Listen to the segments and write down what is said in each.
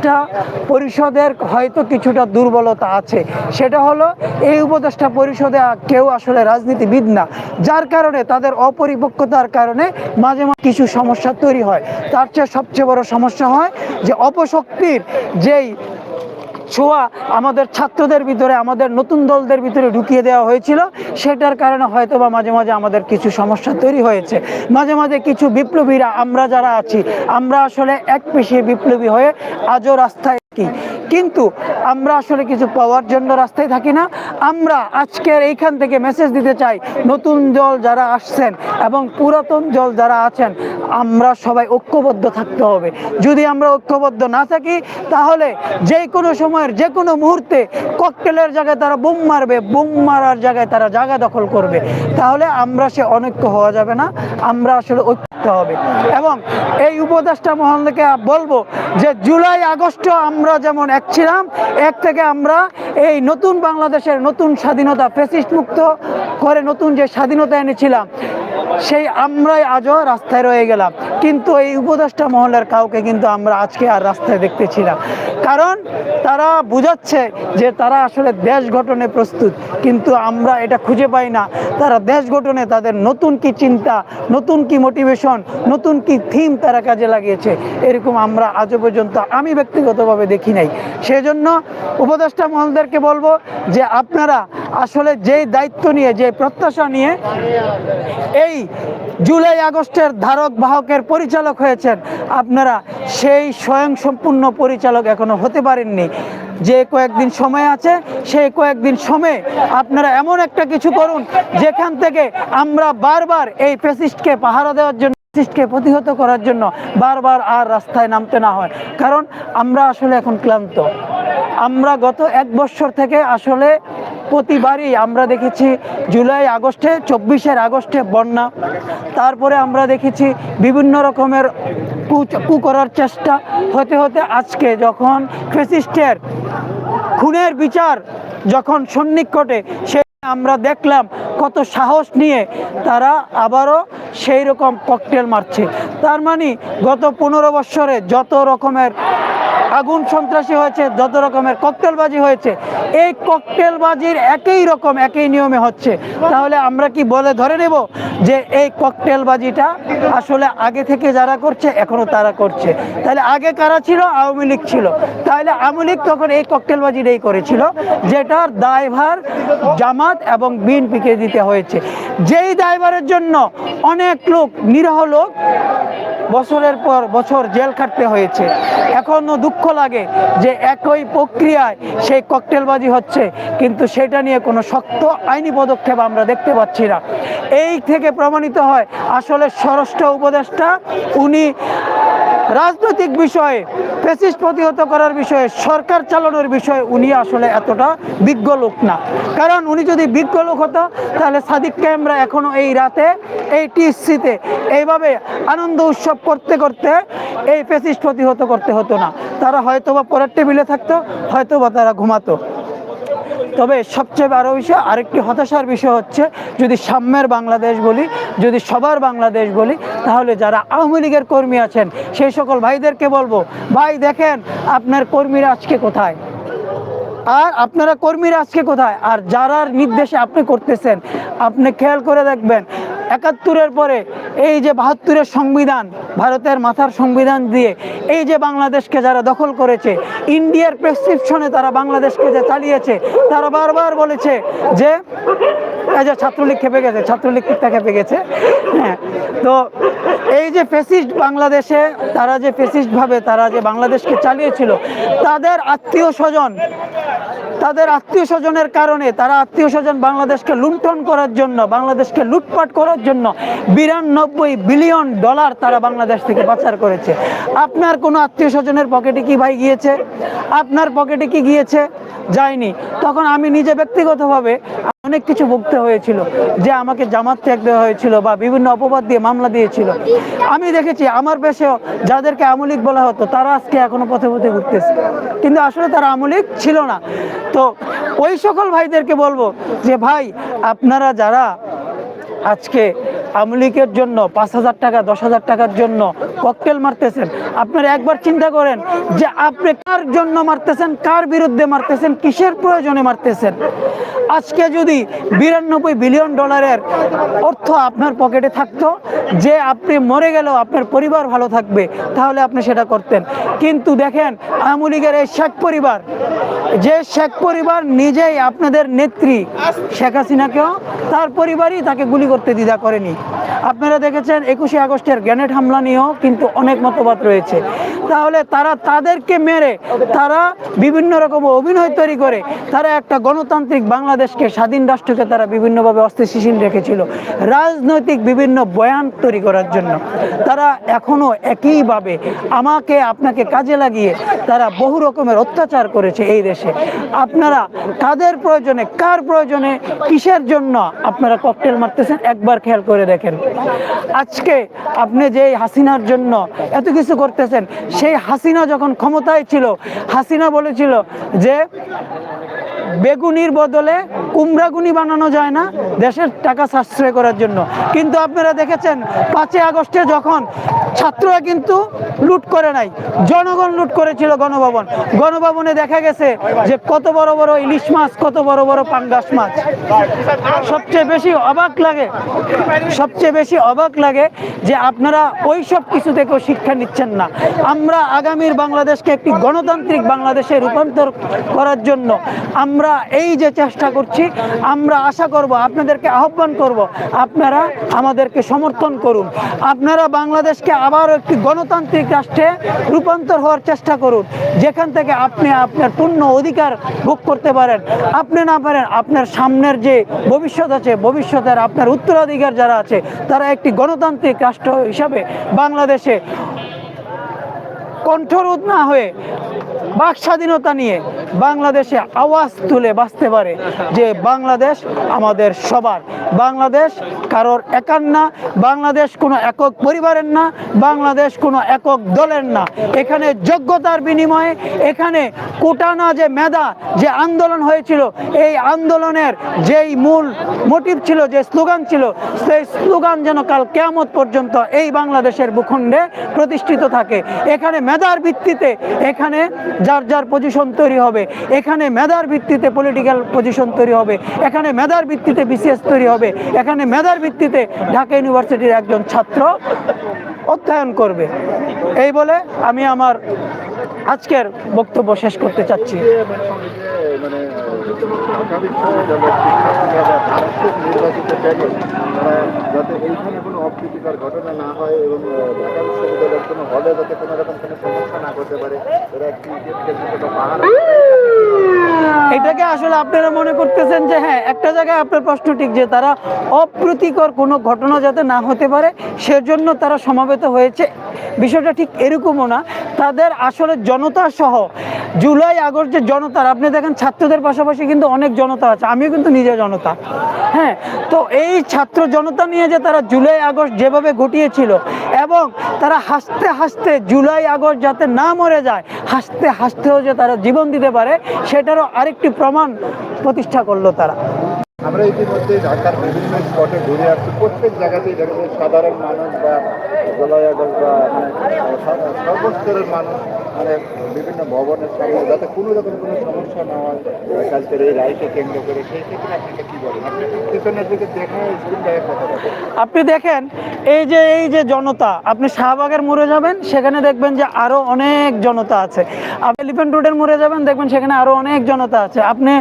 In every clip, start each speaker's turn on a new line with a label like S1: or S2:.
S1: উপদেষ্টা পরিষদের হয়তো কিছুটা দুর্বলতা আছে। সেটা হলো, এই উপদেষ্টা পরিষদে কেউ আসলে রাজনীতিবিদ না। যার কারণে তাদের অপরিপক্কতার কারণে মাঝে মাঝে কিছু সমস্যা তৈরি হয়। তার চেয়ে সবচেয়ে বড় সমস্যা হয় যে, অপশক্তির যেই ছোঁয়া আমাদের ছাত্রদের ভিতরে, আমাদের নতুন দলদের ভিতরে ঢুকিয়ে দেওয়া হয়েছিল। সেটার কারণে হয়তো বা মাঝে মাঝে আমাদের কিছু সমস্যা তৈরি হয়েছে। মাঝে মাঝে কিছু বিপ্লবীরা, আমরা যারা আছি, আমরা আসলে এক পেশে বিপ্লবী হয়ে আজও রাস্তায় থাকি কিন্তু আমরা আসলে কিছু পাওয়ার জন্য রাস্তায় থাকি না। আমরা আজকের এইখান থেকে মেসেজ দিতে চাই, নতুন দল যারা আসছেন এবং পুরাতন দল যারা আছেন, আমরা সবাই ঐক্যবদ্ধ থাকতে হবে। যদি আমরা ঐক্যবদ্ধ না থাকি, তাহলে যে কোনো সময়ের যে কোনো মুহূর্তে ককটেলের জায়গায় তারা বোম মারবে, বোম মারার জায়গায় তারা জায়গা দখল করবে। তাহলে আমরা সে অনৈক্য হওয়া যাবে না। আমরা আসলে হতে হবে। এবং এই উপদেষ্টা মহলকে বলব যে জুলাই, আগস্ট আমরা যেমন এক ছিলাম, এক থেকে আমরা এই নতুন বাংলাদেশের নতুন স্বাধীনতা ফেসিস্ট মুক্ত করে নতুন যে স্বাধীনতা এনেছিলাম সেই আমরাই আজও রাস্তায় রয়ে গেলাম। কিন্তু এই উপদেষ্টা মহলের কাউকে কিন্তু আমরা আজকে আর রাস্তায় দেখতেছি না। কারণ তারা বুঝাচ্ছে যে তারা আসলে দেশ গঠনে প্রস্তুত, কিন্তু আমরা এটা খুঁজে পাই না। তারা দেশ গঠনে তাদের নতুন কি চিন্তা, নতুন কি মোটিভেশন নতুন কি থিম তারা কাজে লাগিয়েছে, এরকম আমরা আজও পর্যন্ত আমি ব্যক্তিগতভাবে দেখি নাই। সেজন্য উপদেষ্টা মহলদেরকে বলব যে আপনারা আসলে যেই দায়িত্ব নিয়ে যে প্রত্যাশা নিয়ে এই জুলাই আগস্টের ধারক বাহকের পরিচালক হয়েছেন, আপনারা সেই স্বয়ং সম্পূর্ণ পরিচালক এখনও হতে পারেননি। যে কয়েকদিন সময় আছে, সেই কয়েকদিন সময়ে আপনারা এমন একটা কিছু করুন, যেখান থেকে আমরা বারবার এই ফেসিস্টকে পাহারা দেওয়ার জন্য, ফ্যাসিস্টকে প্রতিহত করার জন্য বারবার আর রাস্তায় নামতে না হয়। কারণ আমরা আসলে এখন ক্লান্ত। আমরা গত এক বছর থেকে আসলে প্রতিবারই আমরা দেখেছি জুলাই আগস্টে, চব্বিশের আগস্টে বন্যা। তারপরে আমরা দেখেছি বিভিন্ন রকমের কু করার চেষ্টা। হতে হতে আজকে যখন ফেসিস্টের খুনের বিচার যখন সন্নিকটে সে আমরা দেখলাম কত সাহস নিয়ে তারা আবারও সেই রকম ককটেল মারছে। তার মানে গত পনেরো বৎসরে যত রকমের আগুন সন্ত্রাসী হয়েছে, যত রকমের ককটেলবাজি হয়েছে, এই ককটেলবাজির একই রকম, একই নিয়মে হচ্ছে। তাহলে আমরা কি বলে ধরে নেব যে এই ককটেলবাজিটা আসলে আগে থেকে যারা করছে, এখনও তারা করছে? তাহলে আগে কারা ছিল? আওয়ামী লীগ ছিল। তাহলে আওয়ামী লীগ তখন এই ককটেলবাজিটাই করেছিল, যেটার দায়ভার জামাত এবং বিএনপিকে দিতে হয়েছে। যেই দায়ভারের জন্য অনেক লোক, নিরহ লোক বছরের পর বছর জেল খাটতে হয়েছে এখনও দুঃখ লাগে যে একই প্রক্রিয়ায় সেই ককটেলবাজি হচ্ছে, কিন্তু সেটা নিয়ে কোনো শক্ত আইনি পদক্ষেপ আমরা দেখতে পাচ্ছি না। এই থেকে প্রমাণিত হয় আসলে স্বরাষ্ট্র উপদেষ্টা, উনি রাজনৈতিক বিষয়ে ফেসিস্ট প্রতিহত করার বিষয়ে, সরকার চালানোর বিষয়ে উনি আসলে এতটা বিজ্ঞ লোক না। কারণ উনি যদি বিজ্ঞ লোক হতো, তাহলে সাদিক আমরা এখনও এই রাতে, এই টিএসসিতে এইভাবে আনন্দ উৎসব করতে করতে এই ফেসিস্ট প্রতিহত করতে হতো না। তারা হয়তোবা পরের টেবিলে থাকতো, হয়তোবা তারা ঘুমাতো। তবে সবচেয়ে বড় বিষয়, আরেকটি হতাশার বিষয় হচ্ছে, যদি সাম্যের বাংলাদেশ বলি, যদি সবার বাংলাদেশ বলি, তাহলে যারা আওয়ামী লীগের কর্মী আছেন, সেই সকল ভাইদেরকে বলব, ভাই, দেখেন, আপনার কর্মীরা আজকে কোথায়? আর আপনারা কর্মীরা আজকে কোথায়? আর যারার নির্দেশে আপনি করতেছেন, আপনি খেয়াল করে দেখবেন একাত্তরের পরে এই যে বাহাত্তরের সংবিধান, ভারতের মাথার সংবিধান দিয়ে এই যে বাংলাদেশকে যারা দখল করেছে, ইন্ডিয়ার প্রেসক্রিপশনে তারা বাংলাদেশকে যে চালিয়েছে, তারা বারবার বলেছে যে, এই যে ছাত্রলীগ খেপে গেছে, ছাত্রলীগ কুত্তা খেপে গেছে হ্যাঁ। তো এই যে ফেসিস্ট বাংলাদেশে তারা যে ফেসিস্টভাবে তারা যে বাংলাদেশকে চালিয়েছিল, তাদের আত্মীয় স্বজন তাদের আত্মীয় স্বজনের কারণে তারা আত্মীয় স্বজন বাংলাদেশকে লুণ্ঠন করার জন্য, বাংলাদেশকে লুটপাট করার জন্য বিরানব্বই বিলিয়ন ডলার তারা বাংলাদেশ থেকে পাচার করেছে। আপনার কোনো আত্মীয় স্বজনের পকেটে কি ভাই গিয়েছে? আপনার পকেটে কি গিয়েছে? যায়নি। তখন আমি নিজে ব্যক্তিগতভাবে অনেক কিছু ভুগতে হয়েছিল, যে আমাকে জামাত ত্যাগ দেওয়া হয়েছিল বা বিভিন্ন অপবাদ দিয়ে মামলা দিয়েছিল। আমি দেখেছি আমার পেশেও যাদেরকে আমলিক বলা হতো, তারা আজকে এখনও পথে পথে ঘুরতেছে। কিন্তু আসলে তারা আমলিক ছিল না। তো ওই সকল ভাইদেরকে বলব যে, ভাই, আপনারা যারা আজকে আমলিকের জন্য পাঁচ হাজার টাকা, দশ হাজার টাকার জন্য ককটেল মারতেছেন, আপনারা একবার চিন্তা করেন যে, আপনি কার জন্য মারতেছেন, কার বিরুদ্ধে মারতেছেন, কিসের প্রয়োজনে মারতেছেন? আজকে যদি বিরানব্বই বিলিয়ন ডলারের অর্থ আপনার পকেটে থাকতো, যে আপনি মরে গেলেও আপনার পরিবার ভালো থাকবে, তাহলে আপনি সেটা করতেন। কিন্তু দেখেন, আওয়ামী লীগের এই শেখ পরিবার, যে শেখ পরিবার নিজেই আপনাদের নেত্রী শেখ হাসিনাকেও, তার পরিবারই তাকে গুলি করতে দ্বিধা করেনি। আপনারা দেখেছেন একুশে আগস্টের গ্রেনেড হামলা নিয়েও কিন্তু অনেক মতবাদ রয়েছে। তাহলে তারা তাদেরকে মেরে তারা বিভিন্ন রকম অভিনয় তৈরি করে, তারা একটা গণতান্ত্রিক বাংলাদেশকে স্বাধীন রাষ্ট্রকে তারা বিভিন্নভাবে অস্থিতিশীল রেখেছিল, রাজনৈতিক বিভিন্ন বয়ান তৈরি করার জন্য। তারা এখনও একইভাবে আমাকে, আপনাকে কাজে লাগিয়ে তারা বহু রকমের অত্যাচার করেছে এই দেশে। আপনারা কাদের প্রয়োজনে, কার প্রয়োজনে, কিসের জন্য আপনারা ককটেল মারতেছেন? একবার খেয়াল করে দেখেন। আজকে আপনি যে হাসিনার জন্য এত কিছু করতেছেন, সেই হাসিনা যখন ক্ষমতায় ছিল, হাসিনা বলেছিল যে বেগুনির বদলে কুমড়াগুনি বানানো যায় না দেশের টাকা সাশ্রয় করার জন্য। কিন্তু আপনারা দেখেছেন, পাঁচই আগস্টে যখন ছাত্ররা কিন্তু লুট করে নাই। জনগণ লুট করেছিল গণভবন। গণভবনে দেখা গেছে যে কত বড় বড় ইলিশ মাছ, কত বড় বড় পাঙ্গাস মাছ। সবচেয়ে বেশি অবাক লাগে, সবচেয়ে বেশি অবাক লাগে যে আপনারা ওই সব কিছু থেকেও শিক্ষা নিচ্ছেন না। আমরা আগামীর বাংলাদেশকে একটি গণতান্ত্রিক বাংলাদেশে রূপান্তর করার জন্য আমরা এই যে চেষ্টা করছি, আমরা আশা করব, আপনাদেরকে আহ্বান করব, আপনারা আমাদেরকে সমর্থন করুন। আপনারা বাংলাদেশকে আবারও একটি গণতান্ত্রিক রাষ্ট্রে রূপান্তর হওয়ার চেষ্টা করুন। যেখান থেকে আপনি আপনার পূর্ণ অধিকার ভোগ করতে পারেন। আপনি না পারেন, আপনার সামনের যে ভবিষ্যৎ আছে, ভবিষ্যতের আপনার উত্তরাধিকার যারা আছে, তারা একটি গণতান্ত্রিক রাষ্ট্র হিসাবে বাংলাদেশে কণ্ঠরোধ না হয়ে বাক স্বাধীনতা নিয়ে বাংলাদেশে আওয়াজ তুলে বাঁচতে পারে যে বাংলাদেশ আমাদের সবার। বাংলাদেশ কারোর একার না, বাংলাদেশ কোনো একক পরিবারের না, বাংলাদেশ কোনো একক দলের না। এখানে যোগ্যতার বিনিময়ে এখানে কোটা না যে মেধা যে আন্দোলন হয়েছিল, এই আন্দোলনের যেই মূল মোটিভ ছিল, যে স্লোগান ছিল, সেই স্লোগান যেন কাল কেয়ামত পর্যন্ত এই বাংলাদেশের ভূখণ্ডে প্রতিষ্ঠিত থাকে। এখানে মেধার ভিত্তিতে এখানে যার যার পজিশন তৈরি হবে, এখানে মেধার ভিত্তিতে পলিটিক্যাল পজিশন তৈরি হবে, এখানে মেধার ভিত্তিতে বিসিএস তৈরি হবে, এখানে মেধার ভিত্তিতে ঢাকা ইউনিভার্সিটির একজন ছাত্র অধ্যয়ন করবে। এই বলে আমি আমার আজকের বক্তব্য শেষ করতে চাচ্ছি।
S2: যাতে এইখানে কোনো অপ্রীতিকর ঘটনা না হয় এবং ঢাকা বিশ্ববিদ্যালয়ের কোনো হলে যাতে কোনো রকম কোনো সমস্যা না করতে পারে
S1: এটাকে আসলে আপনারা মনে করতেছেন যে হ্যাঁ একটা জায়গায় আপনার প্রশ্ন ঠিক যে তারা অপ্রীতিকর কোনো ঘটনা যাতে না হতে পারে, সেজন্য তারা সমাবেত হয়েছে। বিষয়টা ঠিক এরকমও না। তাদের আসলে জনতা সহ জুলাই আগস্ট যে জনতার, আপনি দেখেন ছাত্রদের পাশাপাশি কিন্তু অনেক জনতা আছে, আমিও কিন্তু নিজে জনতা। হ্যাঁ তো এই ছাত্র জনতা নিয়ে যে তারা জুলাই, আগস্ট যেভাবে ঘটিয়েছিল এবং তারা হাসতে হাসতে জুলাই, আগস্ট যাতে না মরে যায়, হাসতে হাসতেও যে তারা জীবন দিতে পারে, সেটারও আরেকটি প্রমাণ প্রতিষ্ঠা করল তারা।
S2: আমরা ইতিমধ্যে ঢাকার বিভিন্ন স্পটে ঘুরে আসছি। প্রত্যেক জায়গাতেই দেখা সাধারণ মানুষ বা সর্বস্তরের মানুষ মানে বিভিন্ন ভবনের যাতে কোনো রকম কোনো সমস্যা না হয় এই রায়কে কেন্দ্র করে, সেই ক্ষেত্রে আপনাকে কি বলেন? আপনি পিছনের দিকে কথা
S1: আপনি দেখেন, এই যে এই যে জনতা, আপনি শাহবাগের মোড়ে যাবেন, সেখানে দেখবেন যে আরও অনেক জনতা আছে। আপনি এলিফেন্ট রোডের মোড়ে যাবেন, দেখবেন সেখানে আরও অনেক জনতা আছে। আপনি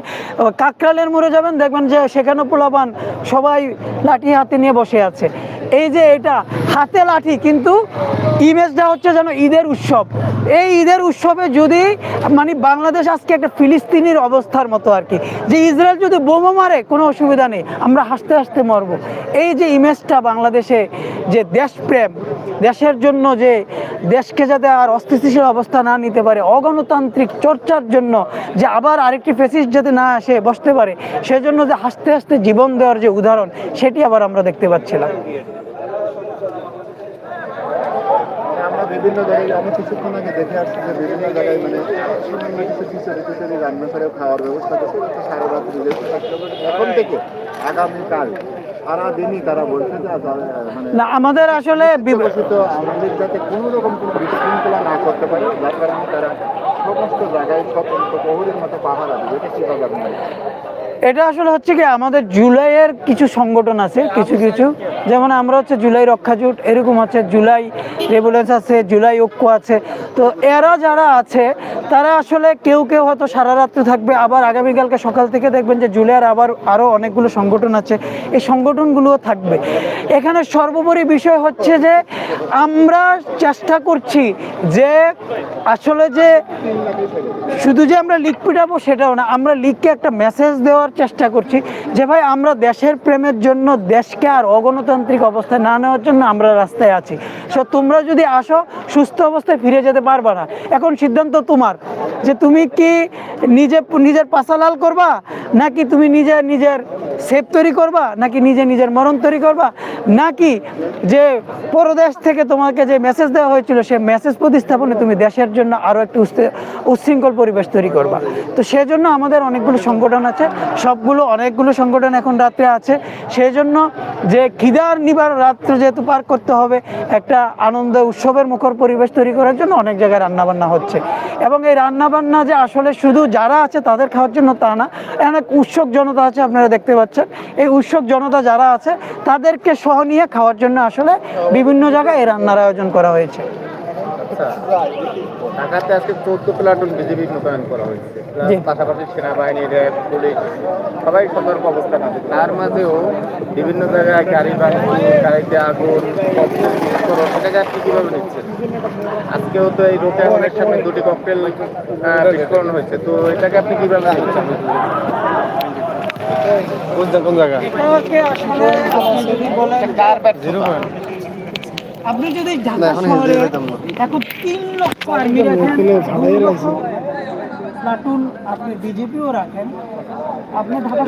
S1: কাকরালের মোড়ে যাবেন, দেখবেন যে সেখানে পোলাপান সবাই লাঠি হাতে নিয়ে বসে আছে। এই যে এটা হাতে লাঠি কিন্তু ইমেজটা হচ্ছে যেন ঈদের উৎসব। এই ঈদের উৎসবে যদি মানে বাংলাদেশ আজকে একটা ফিলিস্তিনির অবস্থার মতো আর কি, যে ইসরায়েল যদি বোমা মারে, কোনো অসুবিধা নেই, আমরা হাসতে হাসতে মরবো। এই যে ইমেজটা বাংলাদেশে, যে দেশপ্রেম, দেশের জন্য যে দেশকে যাতে আর অস্থিতিশীল অবস্থা না নিতে পারে, অগণতান্ত্রিক চর্চার জন্য যে আবার আরেকটি ফেসিস্ট যাতে না আসে বসতে পারে, সেজন্য যে হাসতে হাসতে জীবন দেওয়ার যে উদাহরণ, সেটি আবার আমরা দেখতে পাচ্ছিলাম
S2: মানে আমরা বিভিন্ন জায়গায় আমি কিছুক্ষণ আগে দেখে আসছি যে বিভিন্ন জায়গায় মানে সামান্য কিছু খিচুড়ি খিচুড়ি রান্না করে খাওয়ার ব্যবস্থা করছে যাতে সারা রাত্রি এখন থেকে আগামীকাল সারাদিনই তারা বলছে যে মানে
S1: না আমাদের আসলে
S2: বিকশিত আমাদের যাতে কোনো রকম কোনো বিশৃঙ্খলা না করতে পারে যার কারণে তারা সমস্ত জায়গায় প্রহরীর মতো পাহারা দেবে। এটা কীভাবে আপনি
S1: এটা আসলে হচ্ছে কি, আমাদের জুলাইয়ের কিছু সংগঠন আছে, কিছু কিছু। যেমন আমরা হচ্ছে জুলাই রক্ষা জোট, এরকম আছে জুলাই রেবুলেন্স আছে, জুলাই ঐক্য আছে। তো এরা যারা আছে, তারা আসলে কেউ কেউ হয়তো সারা রাত্রে থাকবে, আবার আগামীকালকে সকাল থেকে দেখবেন যে জুলাইয়ের আবার আরও অনেকগুলো সংগঠন আছে, এই সংগঠনগুলোও থাকবে। এখানে সর্বোপরি বিষয় হচ্ছে যে, আমরা চেষ্টা করছি যে আসলে যে, শুধু যে আমরা লিগ পিটাবো সেটাও না, আমরা লিগকে একটা মেসেজ দেওয়ার চেষ্টা করছি যে ভাই, আমরা দেশের প্রেমের জন্য দেশকে আর অগণতান্ত্রিক অবস্থায় না নেওয়ার জন্য আমরা রাস্তায় আছি। সো তোমরা যদি আসো, সুস্থ অবস্থায় ফিরে যেতে পারবা না। এখন সিদ্ধান্ত তোমার। যে তুমি কি নিজে নিজের পাশালাল করবা? নাকি তুমি নিজে নিজের সেফ তৈরি করবা? নাকি নিজে নিজের মরণ তৈরি করবা? নাকি যে পরদেশ থেকে তোমাকে যে মেসেজ দেওয়া হয়েছিল, সে মেসেজ প্রতিস্থাপনে তুমি দেশের জন্য আরও একটু উচ্ছৃঙ্খল পরিবেশ তৈরি করবা। তো সেই জন্য আমাদের অনেকগুলো সংগঠন আছে। সবগুলো, অনেকগুলো সংগঠন এখন রাত্রে আছে। সেই জন্য যে খিদার নিবার রাত্রে যেহেতু পার করতে হবে, একটা আনন্দ উৎসবের মুখর পরিবেশ তৈরি করার জন্য অনেক জায়গায় রান্নাবান্না হচ্ছে। এবং এই রান্নাবান্না যে আসলে শুধু যারা আছে তাদের খাওয়ার জন্য তা না, অনেক উৎসুক জনতা আছে আপনারা দেখতে পাচ্ছেন। এই উৎসুক জনতা যারা আছে তাদেরকে সহ নিয়ে খাওয়ার জন্য আসলে বিভিন্ন জায়গায় এই রান্নার আয়োজন করা হয়েছে।
S2: ঢাকাতে আজকে চোদ্দ প্লাটুন বিজেপি মোতায়েন করা হয়েছে। পাশাপাশি সেনাবাহিনী র্যাব পুলিশ সবাই সতর্ক অবস্থান আছে। তার মাঝেও বিভিন্ন জায়গায় গাড়ি ভাঙচুর গাড়িতে আগুন এটাকে আপনি কীভাবে নিচ্ছেন আজকেও তো এই রোটে অনেক সামনে দুটি ককটেল বিস্ফোরণ হয়েছে। তো এটাকে আপনি কীভাবে নিচ্ছেন কোন জায়গা?
S1: এটাকে আসলে আপনি যদি বলেন
S2: জিরো পয়েন্ট।
S1: আপনি যদি ঢাকা শহরে এখন তিন লক্ষ আর্মি রাখেন প্লাটুন আপনি বিজেপিও রাখেন। আপনি ঢাকা